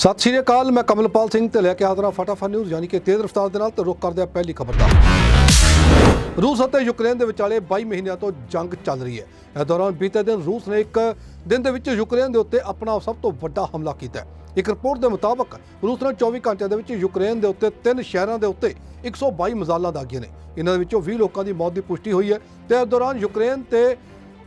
ਸਤਿ ਸ਼੍ਰੀ ਅਕਾਲ, ਮੈਂ ਕਮਲਪਾਲ ਸਿੰਘ ਤੇ ਲੈ ਕੇ ਹਾਜ਼ਰ ਹਾਂ ਫਟਾਫਟ ਨਿਊਜ਼ ਯਾਨੀ ਕਿ ਤੇਜ਼ ਰਫ਼ਤਾਰ ਦੇ ਨਾਲ ਤੇ ਰੁਕ ਕਰਦੇ ਹਾਂ ਪਹਿਲੀ ਖਬਰ ਦਾ। ਰੂਸ ਅਤੇ ਯੂਕਰੇਨ ਦੇ ਵਿਚਾਲੇ 22 ਮਹੀਨਿਆਂ ਤੋਂ ਜੰਗ ਚੱਲ ਰਹੀ ਹੈ। ਇਸ ਦੌਰਾਨ ਬੀਤੇ ਦਿਨ ਰੂਸ ਨੇ ਇੱਕ ਦਿਨ ਦੇ ਵਿੱਚ ਯੂਕਰੇਨ ਦੇ ਉੱਤੇ ਆਪਣਾ ਸਭ ਤੋਂ ਵੱਡਾ ਹਮਲਾ ਕੀਤਾ ਇੱਕ ਰਿਪੋਰਟ ਦੇ ਮੁਤਾਬਕ, ਰੂਸ ਨੇ 24 ਘੰਟਿਆਂ ਦੇ ਵਿੱਚ ਯੂਕਰੇਨ ਦੇ ਉੱਤੇ ਤਿੰਨ ਸ਼ਹਿਰਾਂ ਦੇ ਉੱਤੇ 122 ਮਿਜ਼ਾਈਲਾਂ ਦਾਗੀਆਂ ਨੇ। ਇਹਨਾਂ ਦੇ ਵਿੱਚੋਂ 20 ਲੋਕਾਂ ਦੀ ਮੌਤ ਦੀ ਪੁਸ਼ਟੀ ਹੋਈ ਹੈ ਤੇ ਇਸ ਦੌਰਾਨ ਯੂਕਰੇਨ ਤੇ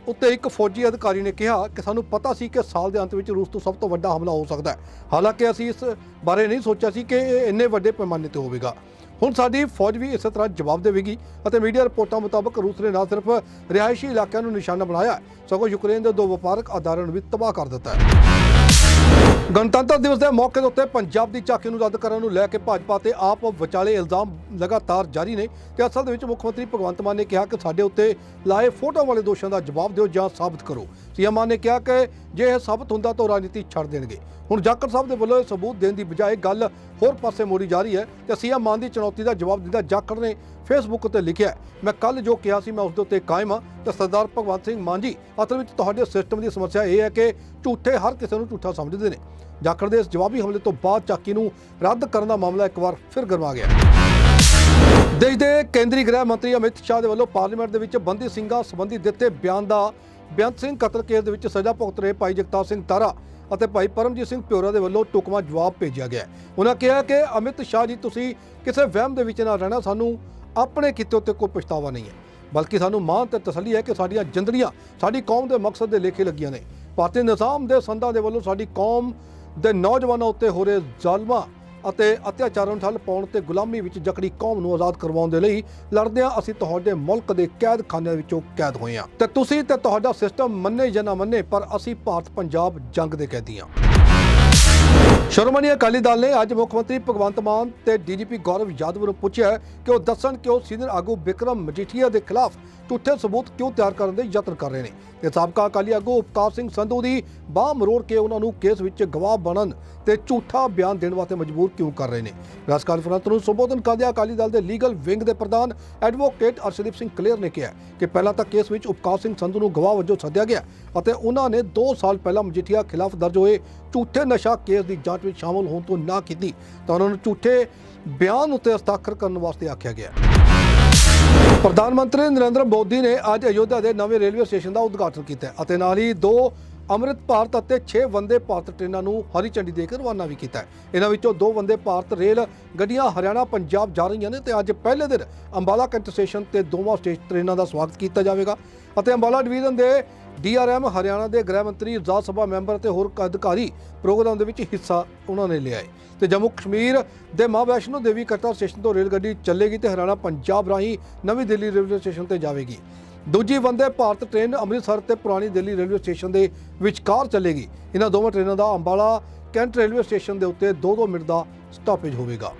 ਉੱਤੇ ਇੱਕ ਫੌਜੀ ਅਧਿਕਾਰੀ ਨੇ ਕਿਹਾ ਕਿ ਸਾਨੂੰ ਪਤਾ ਸੀ ਕਿ ਸਾਲ ਦੇ ਅੰਤ ਵਿੱਚ ਰੂਸ ਤੋਂ ਸਭ ਤੋਂ ਵੱਡਾ ਹਮਲਾ ਹੋ ਸਕਦਾ ਹੈ। ਹਾਲਾਂਕਿ ਅਸੀਂ ਇਸ ਬਾਰੇ ਨਹੀਂ ਸੋਚਿਆ ਸੀ ਕਿ ਇਹ ਇੰਨੇ ਵੱਡੇ ਪੈਮਾਨੇ ਤੇ ਹੋਵੇਗਾ। ਹੁਣ ਸਾਡੀ ਫੌਜ ਵੀ ਇਸੇ ਤਰ੍ਹਾਂ ਜਵਾਬ ਦੇਵੇਗੀ ਅਤੇ ਮੀਡੀਆ ਰਿਪੋਰਟਾਂ ਮੁਤਾਬਕ ਰੂਸ ਨੇ ਨਾ ਸਿਰਫ ਰਿਹਾਇਸ਼ੀ ਇਲਾਕਿਆਂ ਨੂੰ ਨਿਸ਼ਾਨਾ ਬਣਾਇਆ, ਸਗੋਂ ਯੂਕਰੇਨ ਦੇ ਦੋ ਵਪਾਰਕ ਅਦਾਰਿਆਂ ਨੂੰ ਵੀ ਤਬਾਹ ਕਰ ਦਿੱਤਾ ਹੈ। ਗਣਤੰਤਰ ਦਿਵਸ ਦੇ ਮੌਕੇ ਦੇ ਉੱਤੇ ਪੰਜਾਬ ਦੀ ਝਾਕੀ ਨੂੰ ਰੱਦ ਕਰਨ ਨੂੰ ਲੈ ਕੇ ਭਾਜਪਾ ਤੇ ਆਪ ਵਿਚਾਲੇ ਇਲਜ਼ਾਮ ਲਗਾਤਾਰ ਜਾਰੀ ਨੇ ਕਿ ਅਸਲ ਦੇ ਵਿੱਚ ਮੁੱਖ ਮੰਤਰੀ ਭਗਵੰਤ ਮਾਨ ਨੇ ਕਿਹਾ ਕਿ ਸਾਡੇ ਉੱਤੇ ਲਾਏ ਫੋਟੋ ਵਾਲੇ ਦੋਸ਼ਾਂ ਦਾ ਜਵਾਬ ਦਿਓ ਜਾਂ ਸਾਬਤ ਕਰੋ। ਸੀਐਮ ਮਾਨ ਨੇ ਕਿਹਾ ਕਿ ਜੇ ਇਹ ਸਾਬਤ ਹੁੰਦਾ ਤਾਂ ਉਹ ਰਾਜਨੀਤੀ ਛੱਡ ਦੇਣਗੇ। ਹੁਣ ਜਾਖੜ ਸਾਹਿਬ ਦੇ ਵੱਲੋਂ ਇਹ ਸਬੂਤ ਦੇਣ ਦੀ ਬਜਾਏ ਗੱਲ ਹੋਰ ਪਾਸੇ ਮੋੜੀ ਜਾ ਰਹੀ ਹੈ ਤੇ ਸੀਐਮ ਮਾਨ ਦੀ ਚੁਣੌਤੀ ਦਾ ਜਵਾਬ ਦਿੰਦਾ ਜਾਖੜ ਨੇ ਫੇਸਬੁੱਕ ਉੱਤੇ ਲਿਖਿਆ ਮੈਂ ਕੱਲ ਜੋ ਕਿਹਾ ਸੀ ਮੈਂ ਉਸ ਦੇ ਉੱਤੇ ਕਾਇਮ ਹਾਂ। ਤੇ ਸਰਦਾਰ ਭਗਵੰਤ ਸਿੰਘ ਮਾਨ ਜੀ, ਅਸਲ ਵਿੱਚ ਤੁਹਾਡੇ ਸਿਸਟਮ ਦੀ ਸਮੱਸਿਆ ਇਹ ਹੈ ਕਿ ਝੂਠੇ ਹਰ ਕਿਸੇ ਨੂੰ ਝੂਠਾ ਸਮਝਦੇ ਨੇ। ਜਾਖੜ ਦੇ ਇਸ ਜਵਾਬੀ ਹਮਲੇ ਤੋਂ ਬਾਅਦ ਚਾਕੀ ਨੂੰ ਰੱਦ ਕਰਨ ਦਾ ਮਾਮਲਾ ਇੱਕ ਵਾਰ ਫਿਰ ਗਰਮਾ ਗਿਆ। ਦੇਸ਼ ਦੇ ਕੇਂਦਰੀ ਗ੍ਰਹਿ ਮੰਤਰੀ ਅਮਿਤ ਸ਼ਾਹ ਦੇ ਵੱਲੋਂ ਪਾਰਲੀਮੈਂਟ ਦੇ ਵਿੱਚ ਬੰਦੀ ਸਿੰਘਾਂ ਸੰਬੰਧੀ ਦਿੱਤੇ ਬਿਆਨ ਦਾ ਬੇਅੰਤ ਸਿੰਘ ਕਤਲ ਕੇਸ ਦੇ ਵਿੱਚ ਸਜ਼ਾ ਭੁਗਤ ਰਹੇ ਭਾਈ ਜਗਤਾਰ ਸਿੰਘ ਤਾਰਾ ਅਤੇ ਭਾਈ ਪਰਮਜੀਤ ਸਿੰਘ ਪਿਓਰਾ ਦੇ ਵੱਲੋਂ ਟੁਕਮਾ ਜਵਾਬ ਭੇਜਿਆ ਗਿਆ ਉਹਨਾਂ ਕਿਹਾ ਕਿ, ਅਮਿਤ ਸ਼ਾਹ ਜੀ, ਤੁਸੀਂ ਕਿਸੇ ਵਹਿਮ ਦੇ ਵਿੱਚ ਨਾ ਰਹਿਣਾ, ਸਾਨੂੰ ਆਪਣੇ ਕਿਤੇ ਉੱਤੇ ਕੋਈ ਪਛਤਾਵਾ ਨਹੀਂ ਹੈ। ਬਲਕਿ ਸਾਨੂੰ ਮਾਣ ਤੇ ਤਸੱਲੀ ਹੈ ਕਿ ਸਾਡੀਆਂ ਜਿੰਦੜੀਆਂ, ਸਾਡੀ ਕੌਮ ਦੇ ਮਕਸਦ ਦੇ ਲੇਖੇ ਲੱਗੀਆਂ ਨੇ। ਭਾਰਤੀ ਨਿਜ਼ਾਮ ਦੇ ਸੰਦਾਂ ਦੇ ਵੱਲੋਂ ਸਾਡੀ ਕੌਮ ਦੇ ਨੌਜਵਾਨਾਂ ਉੱਤੇ ਹੋ ਰਹੇ ਜ਼ਾਲਮਾਂ ਅਤੇ ਅਤਿਆਚਾਰਾਂ ਨੂੰ ਠੱਲ ਪਾਉਣ ਤੇ ਗੁਲਾਮੀ ਵਿੱਚ ਜਕੜੀ ਕੌਮ ਨੂੰ ਆਜ਼ਾਦ ਕਰਵਾਉਣ ਦੇ ਲਈ ਲੜਦਿਆਂ ਅਸੀਂ ਤੁਹਾਡੇ ਮੁਲਕ ਦੇ ਕੈਦਖਾਨਿਆਂ ਵਿੱਚੋਂ ਕੈਦ ਹੋਏ ਹਾਂ। ਤੇ ਤੁਸੀਂ ਤੇ ਤੁਹਾਡਾ ਸਿਸਟਮ ਮੰਨੇ ਜਾਂ ਨਾ ਮੰਨੇ, ਪਰ ਅਸੀਂ ਭਾਰਤ ਪੰਜਾਬ ਜੰਗ ਦੇ ਕੈਦੀ ਹਾਂ। ਸ਼੍ਰੋਮਣੀ ਅਕਾਲੀ ਦਲ ਨੇ ਅੱਜ ਮੁੱਖ ਮੰਤਰੀ ਭਗਵੰਤ ਮਾਨ ਤੇ ਡੀਜੀਪੀ ਗੌਰਵ ਯਾਦਵ ਨੂੰ ਪੁੱਛਿਆ ਕਿ ਉਹ ਦੱਸਣ ਕਿ ਉਹ ਸੀਨੀਅਰ ਆਗੂ ਵਿਕਰਮ ਮਜੀਠੀਆ ਦੇ ਖਿਲਾਫ ਝੂਠੇ ਸਬੂਤ ਕਿਉਂ ਤਿਆਰ ਕਰਨ ਦੇ ਯਤਨ ਕਰ ਰਹੇ ਨੇ? ਤੇ ਸਾਬਕਾ ਅਕਾਲੀ ਆਗੂ ਉਪਕਾਰ ਸਿੰਘ ਸੰਧੂ ਦੀ ਬਾਹ ਮਰੋੜ ਕੇ ਉਹਨਾਂ ਨੂੰ ਕੇਸ ਵਿੱਚ ਗਵਾਹ ਬਣਨ ਤੇ ਝੂਠਾ ਬਿਆਨ ਦੇਣ ਵਾਸਤੇ ਮਜਬੂਰ ਕਿਉਂ ਕਰ ਰਹੇ ਨੇ? ਪ੍ਰੈਸ ਕਾਨਫਰੰਸ ਨੂੰ ਸੰਬੋਧਨ ਕਰਦਿਆਂ ਅਕਾਲੀ ਦਲ ਦੇ ਲੀਗਲ ਵਿੰਗ ਦੇ ਪ੍ਰਧਾਨ ਐਡਵੋਕੇਟ ਅਰਸ਼ਦੀਪ ਸਿੰਘ ਕਲੇਰ ਨੇ ਕਿਹਾ ਕਿ ਪਹਿਲਾਂ ਤਾਂ ਕੇਸ ਵਿੱਚ ਉਪਕਾਰ ਸਿੰਘ ਸੰਧੂ ਨੂੰ ਗਵਾਹ ਵਜੋਂ ਸੱਦਿਆ ਗਿਆ ਅਤੇ ਉਹਨਾਂ ਨੇ 2 ਸਾਲ ਪਹਿਲਾਂ ਮਜੀਠੀਆ ਖਿਲਾਫ ਦਰਜ ਹੋਏ ਝੂਠੇ ਨਸ਼ਾ ਕੇਸ ਦੀ ਜਾਂਚ ਵਿੱਚ ਸ਼ਾਮਲ ਹੋਣ ਤੋਂ ਨਾ ਕੀਤੀ ਤਾਂ ਉਹਨਾਂ ਨੂੰ ਝੂਠੇ ਬਿਆਨ ਉੱਤੇ ਹਸਤਾਖਰ ਕਰਨ ਵਾਸਤੇ ਆਖਿਆ ਗਿਆ। ਪ੍ਰਧਾਨ ਮੰਤਰੀ ਨਰਿੰਦਰ ਮੋਦੀ ਨੇ ਅੱਜ ਅਯੋਧਿਆ ਦੇ ਨਵੇਂ ਰੇਲਵੇ ਸਟੇਸ਼ਨ ਦਾ ਉਦਘਾਟਨ ਕੀਤਾ ਅਤੇ ਨਾਲ ਹੀ ਦੋ ਅੰਮ੍ਰਿਤ ਭਾਰਤ ਅਤੇ 6 ਵੰਦੇ ਭਾਰਤ ਟ੍ਰੇਨਾਂ ਨੂੰ ਹਰੀ ਝੰਡੀ ਦੇ ਕੇ ਰਵਾਨਾ ਵੀ ਕੀਤਾ ਹੈ। ਇਹਨਾਂ ਵਿੱਚੋਂ ਦੋ ਵੰਦੇ ਭਾਰਤ ਰੇਲ ਗੱਡੀਆਂ ਹਰਿਆਣਾ, ਪੰਜਾਬ ਜਾ ਰਹੀਆਂ ਨੇ ਤੇ ਅੱਜ ਪਹਿਲੇ ਦਿਨ ਅੰਬਾਲਾ ਕੈਂਟ ਸਟੇਸ਼ਨ ਤੇ ਦੋਵਾਂ ਸਟੇਸ਼ਨ ਟ੍ਰੇਨਾਂ ਦਾ ਸਵਾਗਤ ਕੀਤਾ ਜਾਵੇਗਾ। ਅਤੇ ਅੰਬਾਲਾ ਡਿਵੀਜ਼ਨ ਦੇ ਡੀਆਰਐਮ ਹਰਿਆਣਾ ਦੇ ਗ੍ਰਹਿ ਮੰਤਰੀ, ਰਾਜ ਸਭਾ ਮੈਂਬਰ ਤੇ ਹੋਰ ਅਧਿਕਾਰੀ ਪ੍ਰੋਗਰਾਮ ਦੇ ਵਿੱਚ ਹਿੱਸਾ ਉਹਨਾਂ ਨੇ ਲਿਆ ਹੈ। ਤੇ ਜੰਮੂ ਕਸ਼ਮੀਰ ਦੇ ਮਾਂ ਵੈਸ਼ਨੋ ਦੇਵੀ ਕਟਰਾ ਸਟੇਸ਼ਨ ਤੋਂ ਰੇਲ ਗੱਡੀ ਚੱਲੇਗੀ ਤੇ ਹਰਿਆਣਾ, ਪੰਜਾਬ ਰਾਹੀਂ ਨਵੀਂ ਦਿੱਲੀ ਰੇਲਵੇ ਸਟੇਸ਼ਨ ਤੇ ਜਾਵੇਗੀ। ਦੂਜੀ ਵੰਦੇ ਭਾਰਤ ਟ੍ਰੇਨ ਅੰਮ੍ਰਿਤਸਰ ਤੇ ਪੁਰਾਣੀ ਦਿੱਲੀ ਰੇਲਵੇ ਸਟੇਸ਼ਨ ਦੇ ਵਿਚਕਾਰ ਚੱਲੇਗੀ। ਇਹਨਾਂ ਦੋਵਾਂ ਟ੍ਰੇਨਾਂ ਦਾ ਅੰਬਾਲਾ, ਕੈਂਟ ਰੇਲਵੇ ਸਟੇਸ਼ਨ ਦੇ ਉੱਤੇ 2-2 ਮਿੰਟ ਦਾ ਸਟਾਪੇਜ ਹੋਵੇਗਾ।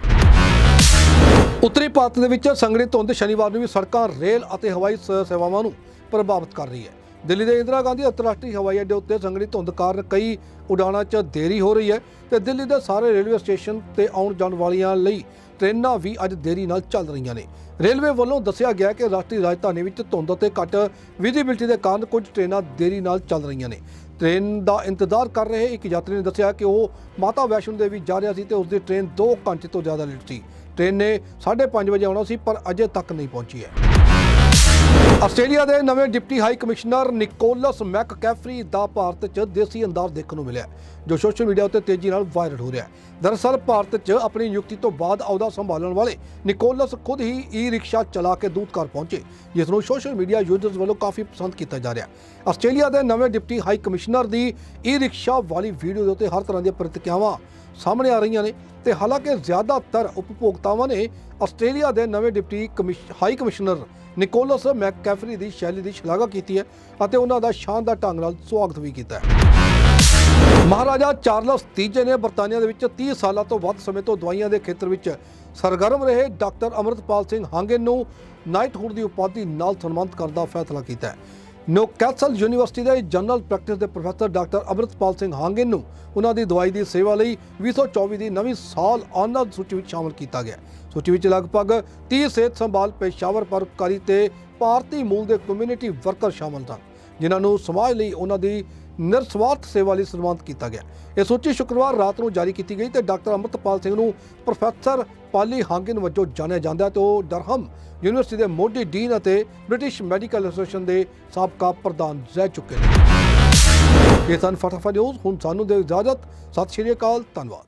ਉੱਤਰੀ ਭਾਰਤ ਦੇ ਵਿੱਚ ਸੰਘਣੀ ਧੁੰਦ ਸ਼ਨੀਵਾਰ ਨੂੰ ਵੀ ਸੜਕਾਂ, ਰੇਲ ਅਤੇ ਹਵਾਈ ਸ- ਸੇਵਾਵਾਂ ਨੂੰ ਪ੍ਰਭਾਵਿਤ ਕਰ ਰਹੀ ਹੈ। ਦਿੱਲੀ ਦੇ ਇੰਦਰਾ ਗਾਂਧੀ ਅੰਤਰਰਾਸ਼ਟਰੀ ਹਵਾਈ ਅੱਡੇ ਉੱਤੇ ਸੰਘਣੀ ਧੁੰਦ ਕਾਰਨ ਕਈ ਉਡਾਣਾਂ 'ਚ ਦੇਰੀ ਹੋ ਰਹੀ ਹੈ ਤੇ ਦਿੱਲੀ ਦੇ ਸਾਰੇ ਰੇਲਵੇ ਸਟੇਸ਼ਨ ਤੇ ਆਉਣ ਜਾਣ ਵਾਲੀਆਂ ਲਈ ਟ੍ਰੇਨਾਂ ਵੀ ਅੱਜ ਦੇਰੀ ਨਾਲ ਚੱਲ ਰਹੀਆਂ ਨੇ। ਰੇਲਵੇ ਵੱਲੋਂ ਦੱਸਿਆ ਗਿਆ ਕਿ ਰਾਸ਼ਟਰੀ ਰਾਜਧਾਨੀ ਵਿੱਚ ਧੁੰਦ ਅਤੇ ਘੱਟ ਵਿਜ਼ਿਬਿਲਟੀ ਦੇ ਕਾਰਨ ਕੁਝ ਟ੍ਰੇਨਾਂ ਦੇਰੀ ਨਾਲ ਚੱਲ ਰਹੀਆਂ ਨੇ। ਟ੍ਰੇਨ ਦਾ ਇੰਤਜ਼ਾਰ ਕਰ ਰਹੇ ਇੱਕ ਯਾਤਰੀ ਨੇ ਦੱਸਿਆ ਕਿ ਉਹ ਮਾਤਾ ਵੈਸ਼ਨੋ ਦੇਵੀ ਜਾ ਰਿਹਾ ਸੀ ਤੇ ਉਸ ਦੀ ਟ੍ਰੇਨ 2 ਘੰਟੇ ਤੋਂ ਜ਼ਿਆਦਾ ਲੇਟ ਸੀ। ਟ੍ਰੇਨ ਨੇ 5:30 ਵਜੇ ਆਉਣਾ ਸੀ, ਪਰ ਅਜੇ ਤੱਕ ਨਹੀਂ ਪਹੁੰਚੀ ਹੈ। ਆਸਟ੍ਰੇਲੀਆ ਦੇ ਨਵੇਂ deputy high commissioner Nicholas McCaffrey ਦਾ ਭਾਰਤ 'ਚ ਦੇਸੀ ਅੰਦਾਜ਼ ਦੇਖਣ ਨੂੰ ਮਿਲਿਆ, ਜੋ ਸੋਸ਼ਲ ਮੀਡੀਆ ਉੱਤੇ ਤੇਜ਼ੀ ਨਾਲ ਵਾਇਰਲ ਹੋ ਰਿਹਾ ਹੈ। ਦਰਅਸਲ, ਭਾਰਤ 'ਚ ਆਪਣੀ ਨਿਯੁਕਤੀ ਤੋਂ ਬਾਅਦ ਅਹੁਦਾ ਸੰਭਾਲਣ ਵਾਲੇ ਨਿਕੋਲਸ ਖੁਦ ਹੀ ਈ ਰਿਕਸ਼ਾ ਚਲਾ ਕੇ ਦੂਤ ਘਰ ਪਹੁੰਚੇ, ਜਿਸ ਨੂੰ ਸੋਸ਼ਲ ਮੀਡੀਆ ਯੂਜ਼ਰਸ ਵੱਲੋਂ ਕਾਫੀ ਪਸੰਦ ਕੀਤਾ ਜਾ ਰਿਹਾ ਆਸਟ੍ਰੇਲੀਆ ਦੇ ਨਵੇਂ ਡਿਪਟੀ ਹਾਈ ਕਮਿਸ਼ਨਰ ਦੀ ਈ ਰਿਕਸ਼ਾ ਵਾਲੀ ਵੀਡੀਓ ਦੇ ਉੱਤੇ ਹਰ ਤਰ੍ਹਾਂ ਦੀਆਂ ਪ੍ਰਤੀਕਿਰਿਆਵਾਂ ਸਾਹਮਣੇ ਆ ਰਹੀਆਂ ਨੇ। ਤੇ ਹਾਲਾਂਕਿ ਜ਼ਿਆਦਾਤਰ ਉਪਭੋਗਤਾਵਾਂ ਨੇ ਆਸਟ੍ਰੇਲੀਆ ਦੇ ਨਵੇਂ ਡਿਪਟੀ ਕਮਿਸ਼- ਹਾਈ ਕਮਿਸ਼ਨਰ ਨਿਕੋਲਸ ਮੈਕਕੈਫਰੀ ਦੀ ਸ਼ੈਲੀ ਦੀ ਸ਼ਲਾਘਾ ਕੀਤੀ ਹੈ ਅਤੇ ਉਹਨਾਂ ਦਾ ਸ਼ਾਨਦਾਰ ਢੰਗ ਨਾਲ ਸਵਾਗਤ ਵੀ ਕੀਤਾ ਹੈ। ਮਹਾਰਾਜਾ ਚਾਰਲਸ ਤੀਜੇ ਨੇ ਬਰਤਾਨੀਆ ਦੇ ਵਿੱਚ 30 ਸਾਲਾਂ ਤੋਂ ਵੱਧ ਸਮੇਂ ਤੋਂ ਦਵਾਈਆਂ ਦੇ ਖੇਤਰ ਵਿੱਚ ਸਰਗਰਮ ਰਹੇ। ਡਾਕਟਰ ਅਮਰਤਪਾਲ ਸਿੰਘ ਹਾਂਗੇ ਨੂੰ ਨਾਈਟਹੁੱਡ ਦੀ ਉਪਾਧੀ ਨਾਲ ਸਨਮਾਨਿਤ ਕਰਨ ਦਾ ਫੈਸਲਾ ਕੀਤਾ ਹੈ। ਨਿਊਕੈਸਲ ਯੂਨੀਵਰਸਿਟੀ ਦੇ ਜਨਰਲ ਪ੍ਰੈਕਟਿਸ ਦੇ ਪ੍ਰੋਫੈਸਰ ਡਾਕਟਰ ਅਮਰਤਪਾਲ ਸਿੰਘ ਹਾਂਗੇ ਨੂੰ ਉਹਨਾਂ ਦੀ ਦਵਾਈ ਦੀ ਸੇਵਾ ਲਈ 2024 ਦੀ ਨਵੀਂ ਸਾਲ ਆਨੰਦ ਸੂਚੀ ਵਿੱਚ ਸ਼ਾਮਲ ਕੀਤਾ ਗਿਆ। ਸੂਚੀ ਵਿੱਚ ਲਗਭਗ 30 ਸਿਹਤ ਸੰਭਾਲ ਪੇਸ਼ਾਵਰ ਪਰਉਪਕਾਰੀ ਤੇ ਭਾਰਤੀ ਮੂਲ ਦੇ ਕਮਿਊਨਿਟੀ ਵਰਕਰ ਸ਼ਾਮਲ ਸਨ, ਜਿਨ੍ਹਾਂ ਨੂੰ ਸਮਾਜ ਲਈ ਉਹਨਾਂ ਦੀ ਨਿਰਸਵਾਰਥ ਸੇਵਾ ਲਈ ਸਨਮਾਨਿਤ ਕੀਤਾ ਗਿਆ। ਇਹ ਸੂਚੀ ਸ਼ੁੱਕਰਵਾਰ ਰਾਤ ਨੂੰ ਜਾਰੀ ਕੀਤੀ ਗਈ ਤੇ ਡਾਕਟਰ ਅਮਰਤਪਾਲ ਸਿੰਘ ਨੂੰ ਪ੍ਰੋਫੈਸਰ ਪਾਲੀ ਹਾਂਗਿਨ ਵਜੋਂ ਜਾਣਿਆ ਜਾਂਦਾ ਹੈ ਤੇ ਉਹ ਡਰਹਮ ਯੂਨੀਵਰਸਿਟੀ ਦੇ ਮੋਢੀ ਡੀਨ ਅਤੇ ਬ੍ਰਿਟਿਸ਼ ਮੈਡੀਕਲ ਐਸੋਸੀਏਸ਼ਨ ਦੇ ਸਾਬਕਾ ਪ੍ਰਧਾਨ ਰਹਿ ਚੁੱਕੇ ਨੇ। ਇਹ ਸਨ ਫਟਾਫਟ ਨਿਊਜ਼, ਹੁਣ ਸਾਨੂੰ ਦੇ ਇਜਾਜ਼ਤ। ਸਤਿ ਸ਼੍ਰੀ ਅਕਾਲ, ਧੰਨਵਾਦ।